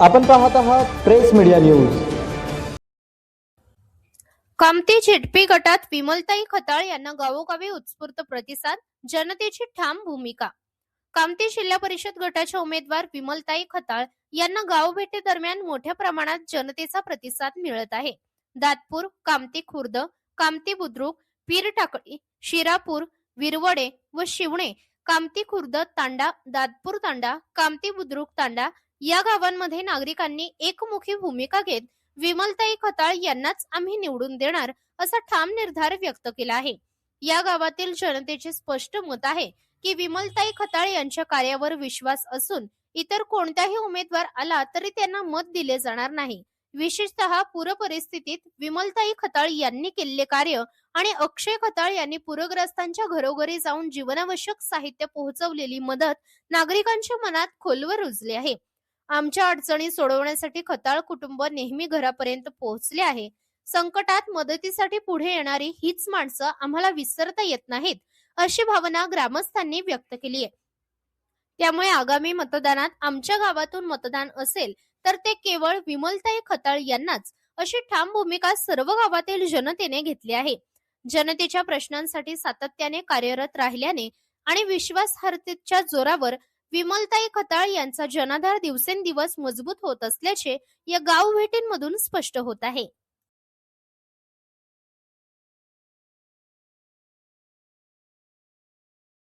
आपण पाहत आहात press media news. Kamati ZP गटात विमलताई खताळ यांना गावोगावी उत्स्फूर्त प्रतिसाद जनतेची ठाम भूमिका. कामती जिल्हा परिषद गटाच्या उमेदवार विमलताई खताळ यांना गावभेटीदरम्यान मोठ्या प्रमाणात जनतेचा प्रतिसाद मिळत आहे. दातपूर कामती खुर्द कामती बुद्रुक पीर टाकळी शिरापूर विरवडे व शिवणे कामती खुर्द तांडा दादपूर तांडा कामती बुद्रुक तांडा या गावांमध्ये नागरिकांनी एकमुखी भूमिका घेत विमलताई खताळ यांनाच आम्ही निवडून देणार असा ठाम निर्धार व्यक्त केला आहे. या गावातील जनतेचे स्पष्ट मत आहे की विमलताई खताळ यांच्या कार्यावर विश्वास असून इतर कोणताही उमेदवार आला तरी त्यांना मत दिले जाणार नाही. विशेषतः पूरपरिस्थितीत विमलताई खताळ यांनी केलेले कार्य आणि अक्षय खताळ यांनी पूरग्रस्तांच्या घरोघरी जाऊन जीवनावश्यक साहित्य पोहोचवलेली मदत नागरिकांच्या मनात खोलवर रुजली आहे. आमच्या अडचणी सोडवण्यासाठी खताळ कुटुंब नेहमी घरापर्यंत पोहोचले आहे. संकटात मदतीसाठी पुढे येणारी हीच माणसं आम्हाला विसरता येत नाहीत अशी भावना ग्रामस्थांनी व्यक्त केली आहे. त्यामुळे आगामी मतदानात आमच्या गावातून मतदान असेल तर ते केवळ विमलताई खताळ यांनाच अशी ठाम भूमिका सर्व गावातील जनतेने घेतली आहे. जनतेच्या प्रश्नांसाठी सातत्याने कार्यरत राहिल्याने आणि विश्वासार्हतेच्या जोरावर विमलताई खताळ यांचा जनाधार दिवसेंदिवस मजबूत होत असल्याचे या गाव भेटींमधून स्पष्ट होत आहे.